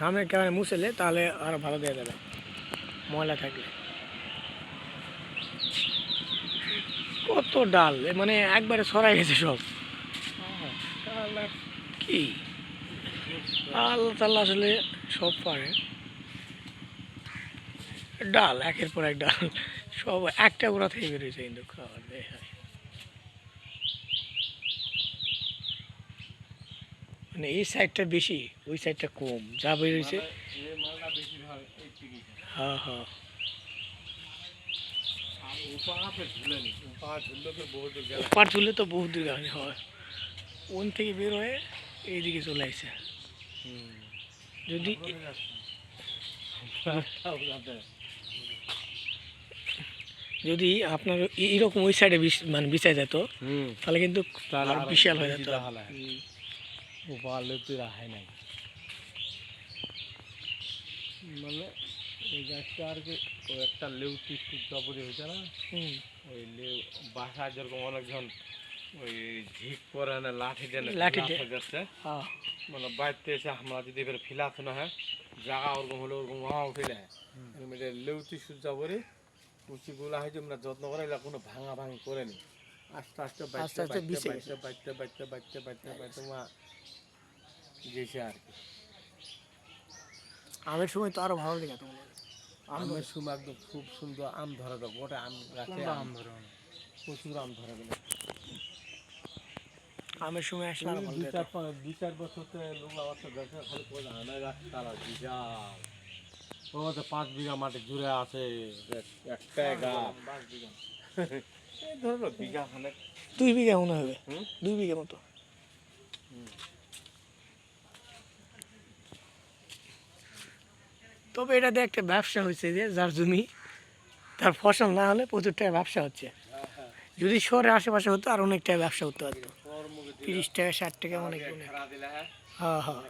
সামনে ক্যামেরা মুছলে তাহলে আরও ভালো দেওয়া যাবে। ময়লা থাকলে। কত ডাল মানে একবারে সরাই গেছে সব। কি? আল্লাহ তাল্লাহ আসলে সব পারে। ডাল, একের পর এক ডাল। সব একটা গোড়া থেকে বেরিয়েছে কিন্তু খাবার মানে এই সাইডটা বেশি ওই সাইডটা কম যা মালটা বেশিরভাগ এই হ্যাঁ হ্যাঁ। ঝুললে তো বহু দূর হয়। ওন থেকে বের হয়ে এইদিকে চলে আসছে যদি যদি আপনার এরকম ওই সাইডে মানে বিছাই যেত তাহলে কিন্তু বিশাল হয়ে যেত। তুই রাখাই নাই। মানে এই গাছটা আর কি একটা সুতাপুরি হয়েছে না? ওই লেউ বাসায় যেরকম অনেকজন ওই ঝিক পরে না লাঠি দেন লাঠি যাচ্ছে। হ্যাঁ। মানে বাড়িতে এসে আমরা যদি এবার ফিলাতে না হয় জায়গা ওরকম হলে ওরকম ওয়া উঠিলে লেউটি সূর্যা করে কুচিগুলা হয়েছে আমরা যত্ন করে এগুলা কোনো ভাঙা ভাঙি করেনি। আস্তে আস্তে আস্তে আস্তে বাড়তে বাড়তে বাড়তে বাড়তে বাড়তে বাড়তে মা গেছে আর কি। আমের সময় তো আরও ভালো লেগে তোমার আমের সময় একদম খুব সুন্দর আম ধরে গোটা আম গাছে আম ধরে প্রচুর আম ধরে গেলে আমের সময় আসলে আরও ভালো দুই চার পাঁচ দুই চার বছর তো লোক আবার তো দেখে খালি করে গাছ তারা বিশাল। ও তো পাঁচ বিঘা মাটি জুড়ে আছে এক- একটা গাছ। এই ধরো বিঘা খানেক। দুই বিঘা মনে হবে? দুই বিঘা মতো। তবে এটাতে একটা ব্যবসা হয়েছে যে যার জমি তার ফসল না হলে প্রচুর টাকা ব্যবসা হচ্ছে। যদি শহরের আশেপাশে হতো আর অনেক টাকা ব্যবসা হতে পারতো। তিরিশ টাকা ষাট টাকা অনেক হ্যাঁ? হ্যাঁ হ্যাঁ?